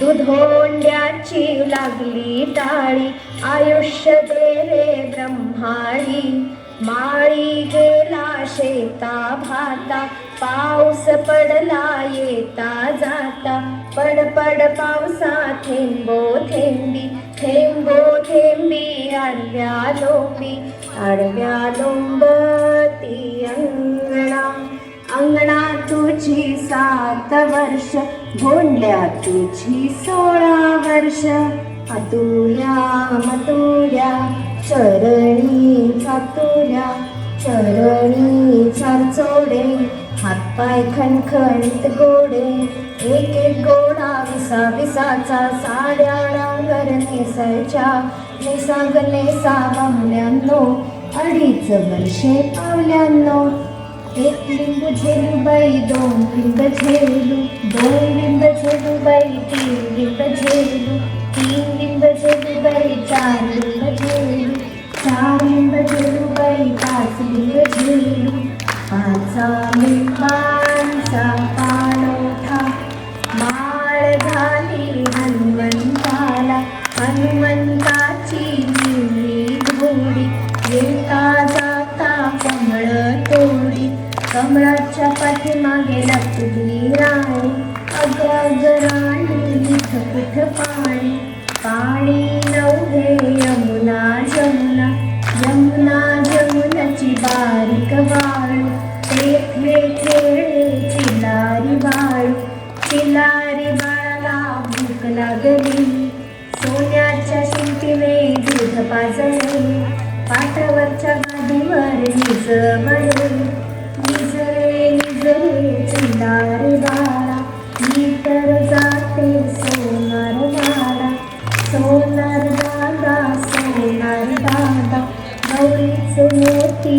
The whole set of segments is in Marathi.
दुधोंड्याची लागली टाळी आयुष्य दे रे ब्रह्माळी. माळी गेला शेता भाता पाऊस पडला येता जाता. पड पड पावसा थेंबो थेंबी थेंबो थेंबी आडव्या लोंबी आडव्या लोंबती अंगणा. अंगणा तुझी सात वर्ष भोंडल्या तुझी सोळा वर्ष. अतुल्या मतुल्या चरणी चातुल्या चरणी चारचोडे हातपाय खणखणीत गोडे एक एक गोडा विसा विसाचा साड्या डांगर नेसायच्या. नेसाग सा बाहुल्यांनो अडीच वर्षे पावल्यांनो. एक लिंब झेलू बाई दोन लिंब झेलू दोन लिंब झेलू बाई तीन लिंब झेलू तीन लिंब झेलू बाई चार लिंब झेलू चार लिंब झेलू बाई पाच लिंब झेलू पाचा लिंबांचा मागे पाठीमागे लागली राणी अग्रागराणी तिथ कुठ पाणी. पाणी नव्हे यमुना जमुना. यमुना जमुनाची बारीक वाळू. तेथे खेळे चिलारी बाळू. चिलारी बाळाला भूक लागली. सोन्याच्या शिंपीने दूध पाजले. पाटावरच्या गादीवर निज मोती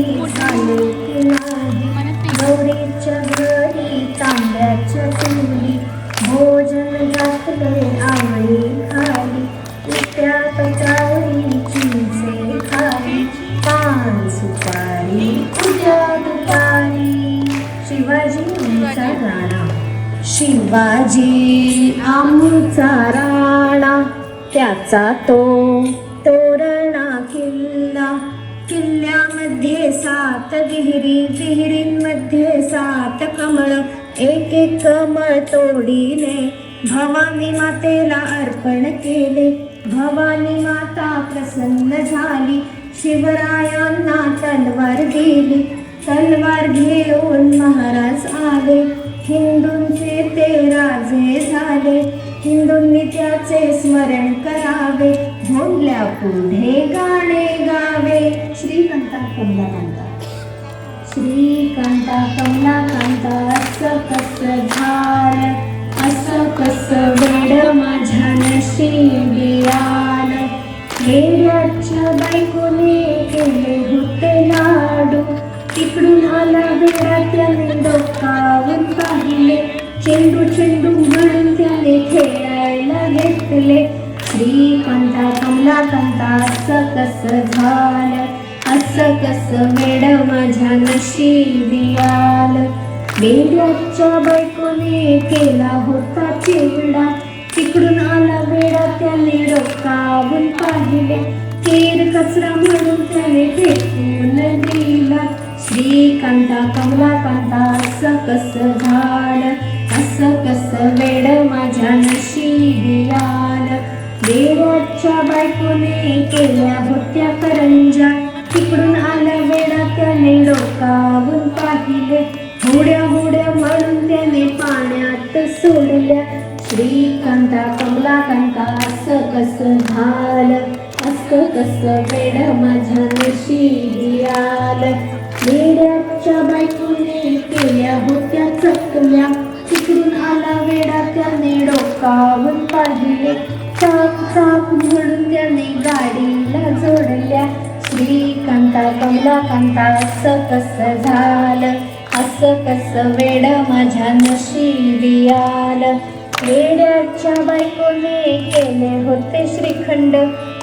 आम्ही मातेला अर्पण केले. भवानी माता प्रसन्न झाली. शिवरायांना तलवार दिली तलवार घेऊन महाराज आले. हिंदूंचे ते राजे झाले. हिंदूंनी त्याचे स्मरण करावे. भोंडल्या पुढे गाणे गावे. श्रीकांता कमलाकांता श्रीकांता कमलाकांता असं कसं झालं? असं कसं वेड माझ्या नशिबी आलं. हेड्याच्या बायकोने केले होते लाडू. तिकडून आला वेळा त्याने डोकावून पाहिले. चेंडू चेंडू म्हणून त्याने खेळायला घेतले. श्रीकांता कमलाकांता असं कसं झालं? असं कसं वेड माझ्या नशिबी आलं? वेड्याच्या बायकोने केला होता चिवडा तिकडून आला वेडा त्याने डोकावून पाहिले केर कचरा म्हणून त्याने फेकून दिला. श्रीकांता कमलाकांता असं कसं झाड असं कसं वेड माझ्या नशिबी आलं? वेड्याच्या बायकोने केल्या होत्या करंजा. तिकडून आला वेडा त्याने डोकावून पाहिले. होड्या होड्या म्हणून त्याने पाण्यात सोडल्या. श्रीकांता कमलाकांता असं कसं झालं? असं कसं वेड माझ्या नशिबी आलं? वेड्याच्या बायकोने केल्या होत्या चकल्या. तिकडून आला वेडा त्याने डोकावून पाहिले. चाक चाक म्हणून त्याने गाडीला जोडल्या. श्रीकांता कमलाकांता असं कसं झालं? असं कसं वेड माझ्या नशिबी आलं? वेड्याच्या बायकोने केले होते श्रीखंड.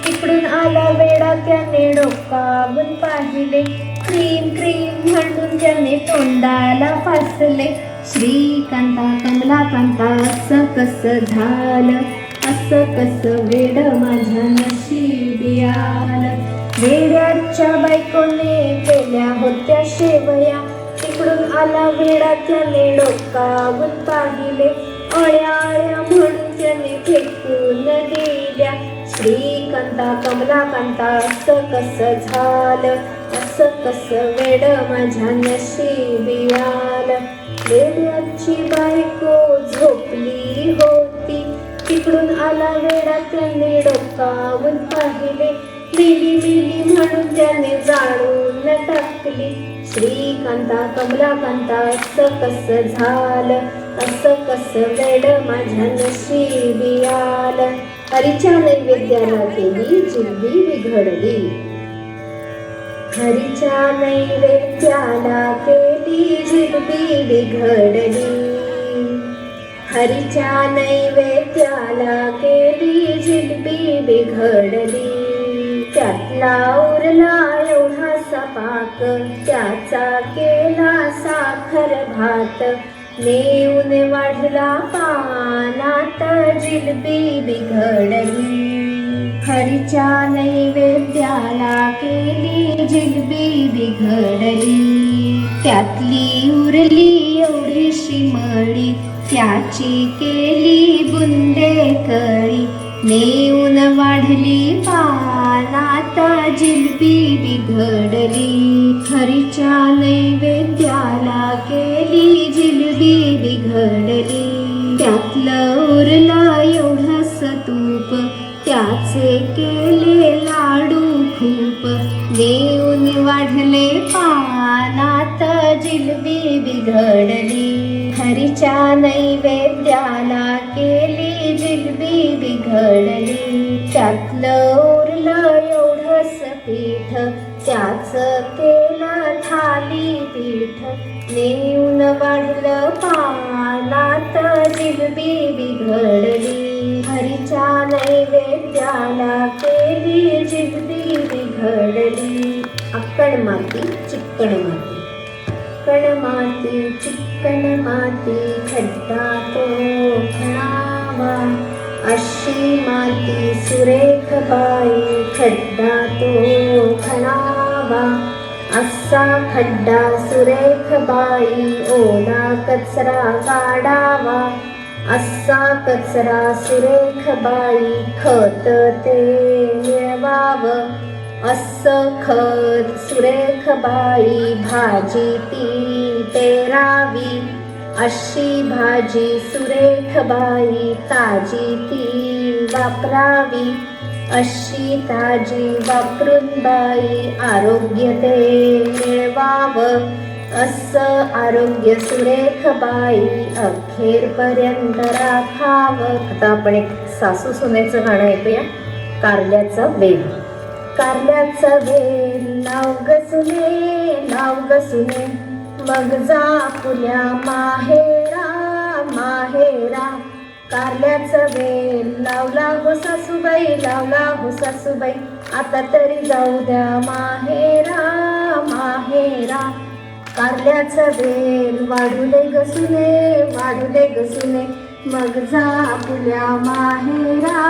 तिकडून आला वेडा त्याने डोकावून पाहिले. क्रीम क्रीम म्हणून त्याने तोंडाला फासले. श्रीकांता कमलाकांता असं कसं झालं? असं कसं वेड माझ्या नशिबी आलं? वेड्याच्या बायकोने केल्या होत्या शेवया. आला वेडा त्याने डोकावून पाहिले. अळ्या अळ्या म्हणून त्याने फेकून दिल्या. श्रीकांता कमलाकांता असं कसं झालं? असं कसं वेड माझ्या नशिबी आलं? वेड्याची बायको झोपली होती. तिकडून आला वेडा त्याने डोकावून पाहिले. मिली मिली म्हणून त्याने जाळून टाकली. श्रीकांता कमलाकांता असं कसं झालं? असं कसं वेड माझ्या नशिबी आलं हरीच्या नैवेद्याला केली जिल्बी बिघडली. हरीच्या नैवेद्याला केली जिलबी बिघडली. हरीच्या नैवेद्याला केली जिलबी बिघडली. त्यातला उरला पाक त्याचा केला साखर भात. नेऊन वाढला पानात जिलबी बिघडली. हरीच्या नैवेद्याला केली जिलबी बिघडली. त्यातली उरली एवढीशी मळी त्याची केली बुंदे कळी नेऊन वाढली पानात जिलबी बिघडली. खरीच्या नैवेद्याला केली जिलबी बिघडली. त्यातलं उरलं एवढं तूप त्याचे केले लाडू खूप. नेऊन वाढले पानात जिलबी बिघडली. खरीच्या नैवेद्याला केली जिलबी बिघडली. त्यातलं उरलं एवढंस पीठ. त्याच केलं थाली पीठ. नेऊन वाढलं पानात जिलबी बिघडली. हरीच्या नैवेद्याला केली जिलबी बिघडली. अक्कड माती चिकण माती. चिक्कण माती चिक्कण माती. खड्डा तो खणावा अशी माती सुरेख बाई खड्डा तो खणावा। असा खड्डा सुरेख बाई ओला कचरा काढावा। असा कचरा सुरेख बाई खत ते मिळवावं। असं खत सुरेख बाई भाजी ती पेरावी। अशी भाजी सुरेख बाई ताजी ती वापरावी. अशी ताजी वापरून बाई आरोग्य ते मिळवावं. असं आरोग्य सुरेख बाई अखेरपर्यंत राखावं. आता आपण एक सासू सुनेचं गाणं ऐकूया. कारल्याचा बेल कारल्याचा वेल. नाव ग नाव गसुने ग सुने. मग जा पुल्या माहेरा माहेरा. कारल्याचं वेल लावला हो सासूबाई लावला हो सासूबाई. आता तरी जाऊ द्या माहेरा माहेरा. कारल्याचं वेल वाढू दे गसुने वाढू दे गसुने मग जा पुल्या माहेरा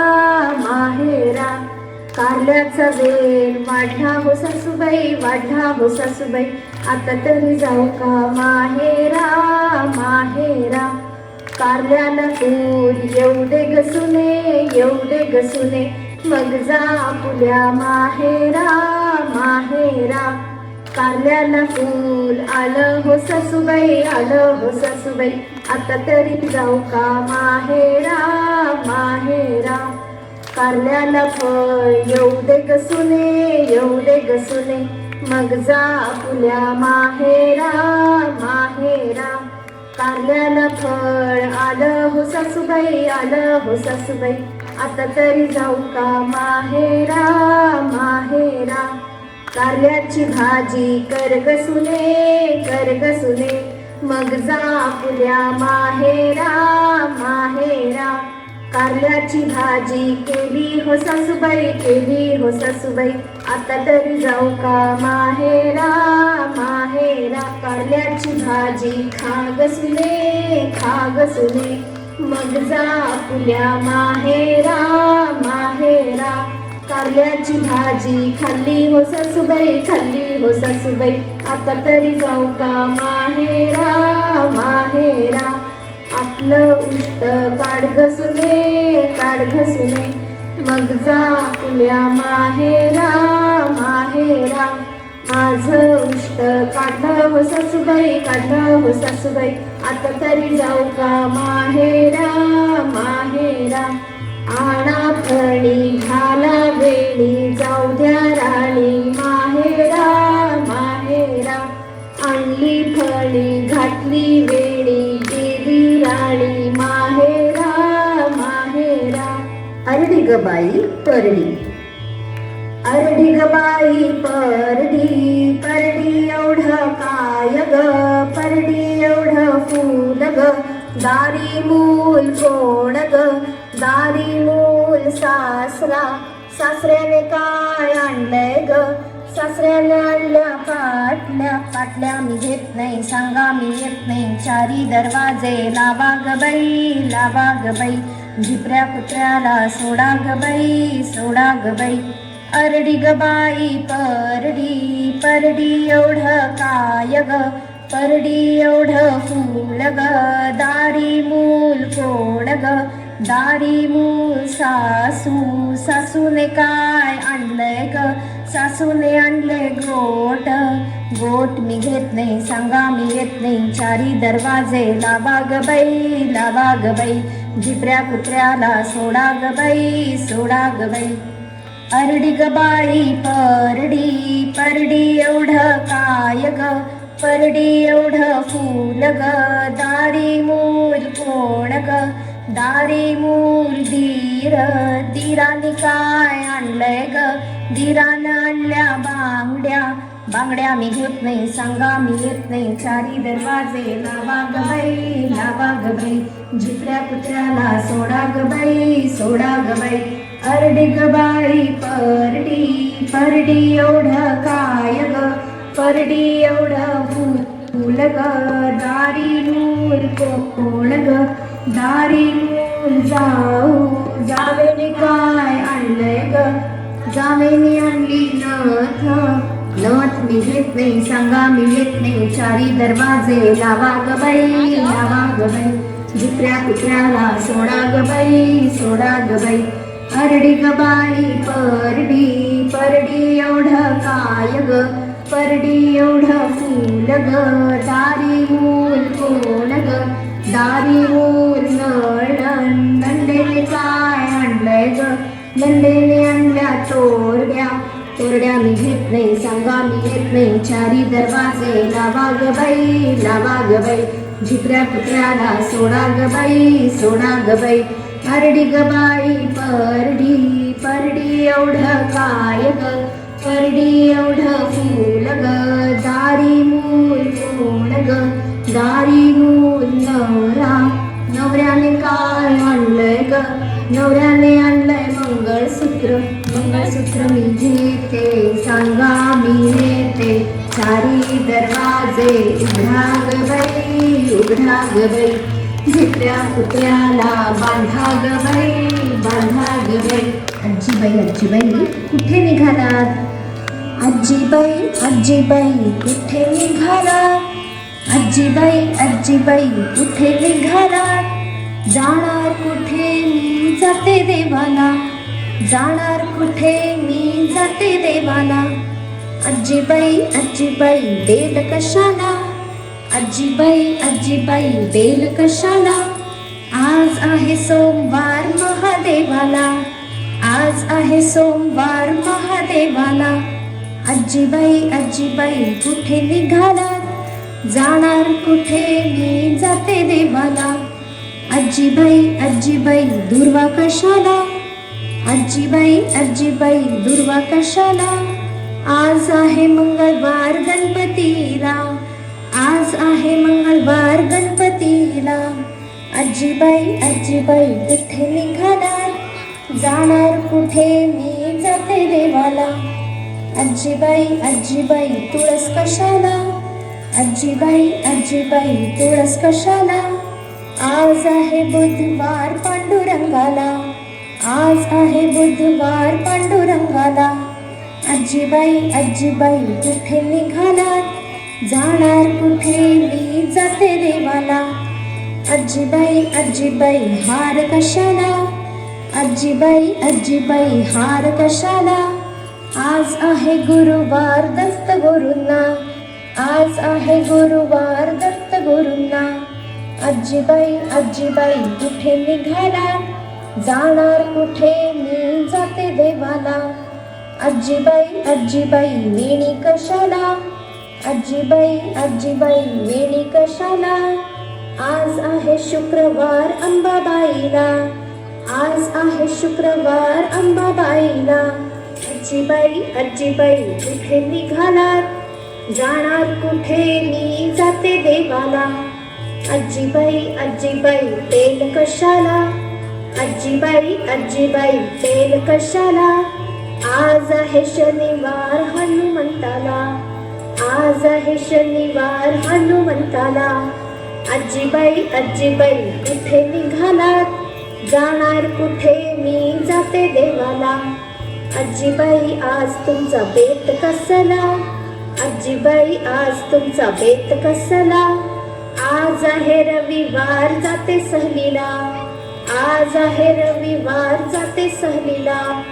माहेरा. कारल्याचं वेल वाढला हो सासूबाई वाढला हो सासूबाई. आता तरी जाऊ का? माहेरा माहेरा कारल्याला फूल एवढे घसुने एवढे घसुने मग जा पुल्या माहेरा माहेरा कारल्याला फूल आलं हो सासूबाई आलं हो सासूबाई. आता तरी जाऊ का? माहेरा माहेरा कारल्याला फळ एवढे घसुने एवढे घसुने मग जा फुल्या माहेरा माहेरा. कारल्याला फळ आलं हो सासूबाई आलं हो सासूबाई. आता तरी जाऊ का माहेरा माहेरा? कारल्याची भाजी कर ग मग जा फुल्या माहेरा माहेरा. कारल्याची भाजी केली हो सासूबाई केली हो सासूबाई. आता तरी जाऊ का? माहेरा माहेरा कारल्याची भाजी खाग सुने खा ग सुने. मग जा आपल्या माहेरा माहेरा कारल्याची भाजी खाल्ली हो सासूबाई खाल्ली हो सासूबाई. आता तरी जाऊ का? माहेरा माहेरा आपलं उष्ट काढ घसुने घसले मग जा आपल्या माहेरा माहेरा माझं उष्ट काढव हो सासूबाई काढलं सासूबाई. आता तरी जाऊ का? माहेरा माहेरा आणा फळी घाला वेळी जाऊ द्या राणी. माहेरा माहेरा आणली फळी घातली वेळी गबाई परडी. अरडी गबाई परडी परडी एवढं काय ग? परडी एवढं फूल ग? दारी मूल कोण ग? दारी मूल सासरा. सासऱ्याने काय आणलंय ग? सासऱ्याने आणल्या पाटल्या पाटल्या मी घेत नाही सांगा मी येत नाही. चारी दरवाजे लावा गबाई लावा गबाई झिपऱ्या कुत्र्याला सोडा ग बाई सोडा ग बाई. अरडी ग बाई परडी परडी एवढं काय ग? परडी एवढं फूल ग दारी मूल कोण ग? दारी मूल सासू सासूने काय आणलंय ग? सासूने आणले गोट. गोट मी घेत नाही सांगा मी येत नाही. चारी दरवाजे लावा ग बाई लावा ग बाई. झिपऱ्या कुत्र्याला सोडा ग बाई सोडा ग बाई. अरडी ग बाई परडी परडी एवढं काय ग? परडी एवढं फूल ग. दारी मूल कोण ग? दारी मूल धीर. धीराने काय आणलंय ग? धीरानं आणल्या बांगड्या. बांगड्या मी घेत नाही सांगा मी येत नाही. चारी दरवाजे लावा ग लावा ग बाई. झिपऱ्या कुत्र्याला सोडा ग सोडा गबाई अरडी गबाई परडी परडी एवढं काय ग? परडी एवढं फुल फूल ग दारी मूल कोण ग? दारी मूल जाऊ जावेने काय आणलंय ग? जावेने आणली नथ नथ मिळत नाही सांगा मिळत नाही चारी दरवाजे लावा ग लावा गबाई दुसऱ्या कुत्र्याला सोडा ग सोडा गबाई अरडी गबाई परडी परडी एवढं काय ग? परडी एवढं फूल ग दारी मूल कोण ग. दारी मूल नळण नंदेने काय आणलंय ग? नंदेने आणल्या तोरड्या तोरड्या मी घेत नाही सांगा मी येत नाही. चारी दरवाजे लावा ग बाई लावा ग बाई. झिपऱ्या कुत्र्याला सोडा ग बाई सोडा ग बाई. परडी ग बाई परडी परडी एवढं काय ग? परडी एवढं फूल ग दारी मूल कोण ग दारी मूल नवरा. नवऱ्याने काय म्हणलंय ग? नवऱ्याने मंगळसूत्र मी घेते सांगा मी येते चारी दरवाजे उघडा ग बाई उघडा ग बाई झिपऱ्या कुत्र्याला बांधा बाई बांधा बाई आजीबाई आजीबाई कुठे निघालात? आजीबाई आजीबाई कुठे निघालात? आजीबाई आजीबाई कुठे निघालात? जाणार कुठे मी जाते देवाला? जाणार कुठे? मी जाते देवाला. आजीबाई आजीबाई बेल कशाला? आजीबाई आजीबाई बेल कशाला? आज आहे सोमवार महादेवाला. आज आहे सोमवार महादेवाला. आजीबाई आजीबाई कुठे निघाला? जाणार कुठे? मी जाते देवाला. आजीबाई आजीबाई दुर्वा कशाला? आजीबाई आजीबाई दुर्वा कशाला? आज आहे मंगळवार गणपतीला. आज आहे मंगळवार गणपतीला. आजीबाई आजीबाई कुठे निघालात जाणार कुठे? मी जाते देवाला. आजीबाई आजीबाई तुळस कशाला? आजीबाई आजीबाई तुळस कशाला? आज आहे बुधवार पांडुरंगाला. आज आहे बुधवार पांडुरंगाला. आजीबाई आजीबाई कुठे निघालात? जाणार कुठे? मी जाते देवाला. आजीबाई आजीबाई हार कशाला? आजीबाई आजीबाई हार कशाला? आज आहे गुरुवार दत्त गुरुंना आज आहे गुरुवार दत्त गुरुंना आजीबाई आजीबाई कुठे निघाला जाणार कुठे? मी जाते देवाला. आजीबाई आजीबाई वेणी कशाला? आजीबाई आजीबाई वेणी कशाला? आज आहे शुक्रवार अंबाबाईला. आज आहे शुक्रवार अंबाबाईला. आजीबाई आजीबाई कुठे निघालात? जाणार कुठे? मी जाते देवाला. आजीबाई आजीबाई तेल कशाला? आजीबाई आजीबाई तेल कशाला? आज आहे शनिवार हनुमंताला. आज आहे शनिवार हनुमंताला. आजीबाई आजीबाई कुठे निघालात? जाणार कुठे? मी जाते देवाला. आजीबाई आज तुमचा बेत कसला आजीबाई आज तुमचा बेत कसला आज आहे रविवार जाते सहलीला. आज आहे रविवार जाते सहलीला.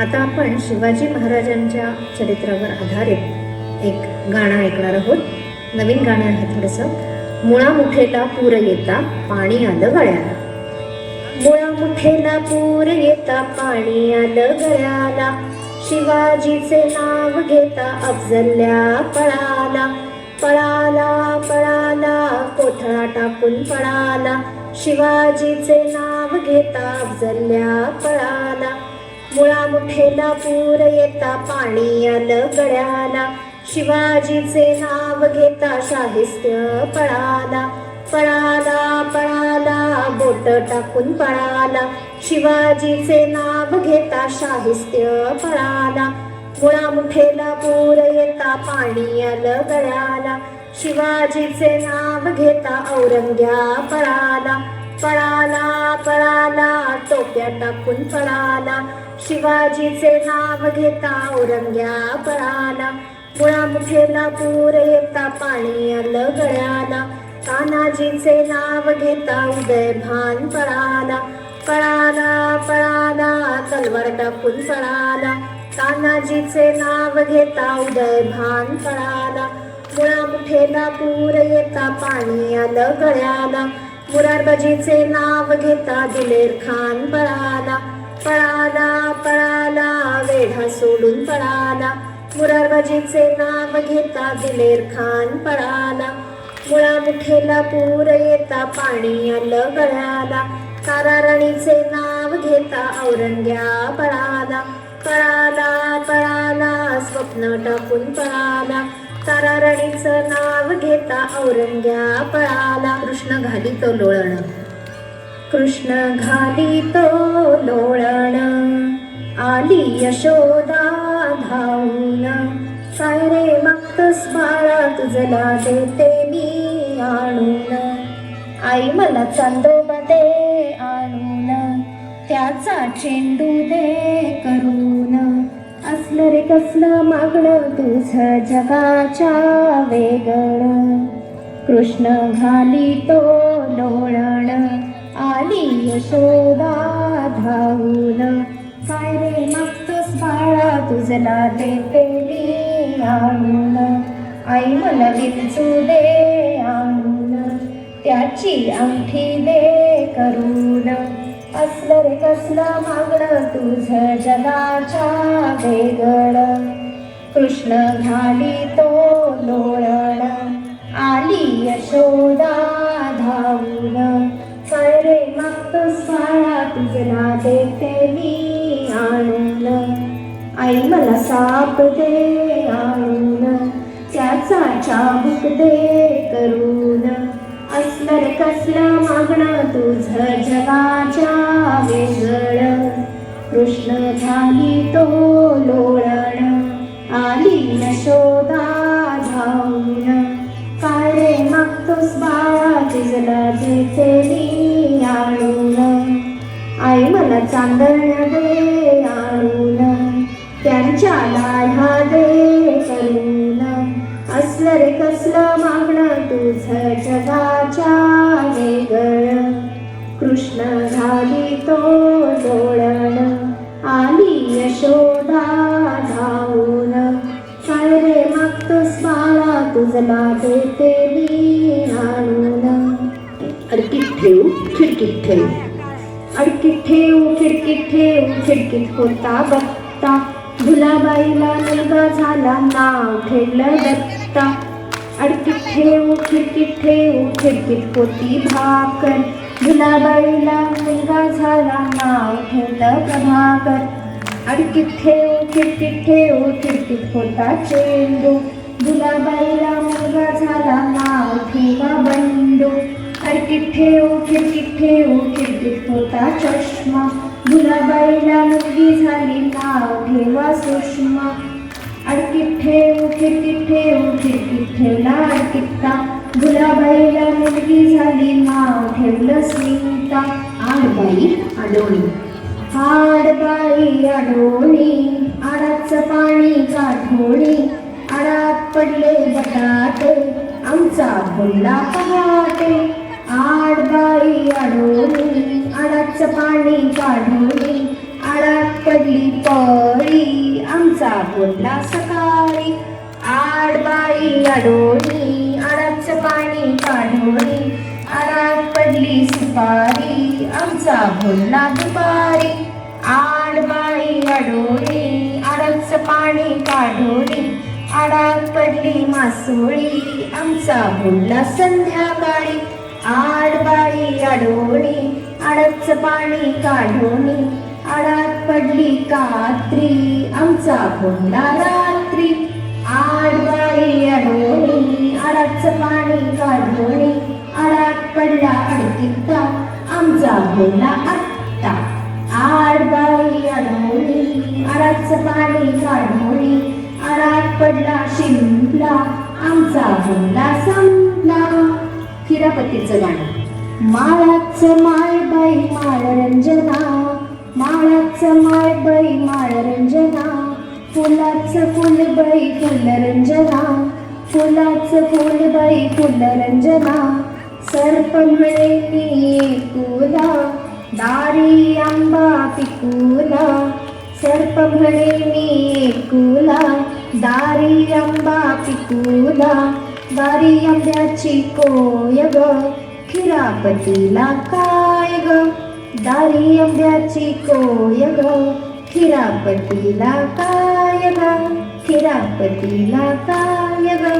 आता आपण शिवाजी महाराजांच्या चरित्रावर आधारित एक गाणं ऐकणार आहोत. नवीन गाणं आहे थोडंसं. मुळा मुठेला पूर येता पाणी आलं गळ्याला. मुळा मुठेला पूर येता पाणी आलं गळ्याला. शिवाजीचे नाव घेता अफजल्या पळाला. पळाला पळाला कोथळा टाकून पळाला. शिवाजीचे नाव घेता अफजल्या पळाला मुळा मुठेला पूर येता पाणी आलं गळ्याला शिवाजीचे नाव घेता शाहिस्त्य पळाला पळाला पळाला बोट टाकून पळाला. शिवाजीचे नाव घेता शाहिस्त्य पळाला मुळा मुठेला पूर येता पाणी आलं गळ्याला शिवाजीचे नाव घेता औरंग्या पळाला पळाला पळाला टोप्या टाकून पळाला. शिवाजीचे नाव घेता औरंग्या पळाला मुळामुखेला पूर येता पाणी आलं गळ्याला. तानाजीचे नाव घेता उदय भान पळाला पळाला पळाला तलवार टाकून पळाला. तानाजीचे नाव घेता उदय भान पळाला. मुळा मुठेला पूर येता पाणी आलं गळ्याला मुरारबाजीचे नाव घेता दिलेर खान पळाला पळाला पळाला वेढा सोडून पळाला मुरारबाजीचे नाव घेता दिलेर खान पळाला मुळा मुठेला पूर येता पाणी आलं गळ्याला ताराराणीचे नाव घेता औरंग्या पळाला पळाला पळाला स्वप्न टाकून पळाला ताराराणीचं नाव घेता औरंग्या पळाला कृष्ण घाली तो लोळण. कृष्ण घाली तो लोळण. आली यशोदा धावून. काय रे मागतस बाळा तुझला देते मी आणून. आई मला चांदोबा दे आणून त्याचा चेंडू दे करून. असलं रे कसलं मागणं? तुझं जगाच्या वेगळं. कृष्ण घाली तो लोळण. आली यशोदा धावून. काय रे मागतोस बाळा? तुझला देते पेली आणून. आई मला विंचू दे आणून. त्याची अंगठी दे करून. असलं रे कसलं मागणं? तुझं जगाच्या वेगळं. कृष्ण घाली तो लोळण. आली यशोदा धावून. काय रे मागतोस बाळा तुझला देते मी आणून. आई मला साप दे आणून. त्याचा चाबूक दे करून. असलं रे कसलं मागणं तुझं जगाच्या वेगळ. कृष्ण झाली तो लोळण आली न शोधा धावून. काय रे मागतोस बाळा तुझला देते मी चांदण्या दे आणून त्यांच्या लाढा दे करून. असलं रे कसलं मागणं तुझं जगा बाळा तुझला देते मी आणून अडकीत ठेव खिडकीत ठेवू. अडकीत ठेऊ खिडकीत ठेवू खिडकीत होता बत्ता. गुलाबाईला मुलगा झाला नाव ठेवलं दत्ता. अडकीत ठेव खिडकीत ठेवू खिडकीत होती भाकर. गुलाबाईला मुलगा झाला नाव ठेवलं प्रभाकर. अडकीत ठेव खिडकीत ठेऊ खिडकीत होता चेंडू. गुलाबाईला मुलगा झाला नाव ठेवा बंडू. अडकीत ठेव खिडकीत ठेव खिडकीत होता चष्मा. गुलाबाईला मुलगी झाली नाव ठेवा सुषमा. अडकीत ठेव खिडकीत ठेव खिडकीत ठेवला अडकित्ता गुलाबाईला मुलगी झाली नाव ठेवलं स्मिता आडबाई आडोळी आडबाई आडोळी आडाचं पाणी काठोळी आडात पडले बटाटे आमचा बोलला पहाटे. आडबाई आडोळी आडाचं पाणी काढोळी आडात पडली पळी आमचा बोलला सकाळी. आडबाई आडोळी आडाचं पाणी काढोळी आडात पडली सुपारी आमचा बोलला दुपारी. आडबाई आडोळी आडाचं पाणी काढोळी आडात पडली मासोळी. आमचा बोलला संध्याकाळी. आडबाळी आडोळी आडच पाणी काढोणी. आडात पडली कात्री आमचा बोलला रात्री. आडबाळी आडोळी आडाचं पाणी काढोणी. आडात पडला अडकित्ता आमचा बोलला आत्ता आडबाळी आडोळी आडाचं पाणी काढोणी. आडात पडला शिंपला आमचा बोलला संपला. खिरापतीचं गाणं. माळाचं माय बाई माळ रंजना माळाचं माय बाई माळ रंजना फुलाचं फुल बाई फुल रंजना फुलाचं फुल बाई फुल रंजना. सर्प मिळे मी एकुला दारी आंबा पिकुला सर्पभणे मे कुला दारियम्बा चिकुला वारियाम्ब्याचिकोय गिरापतिलाय ग दारियम्ब्याचि कोय गिरापतिलाय गिरापतिलाय ग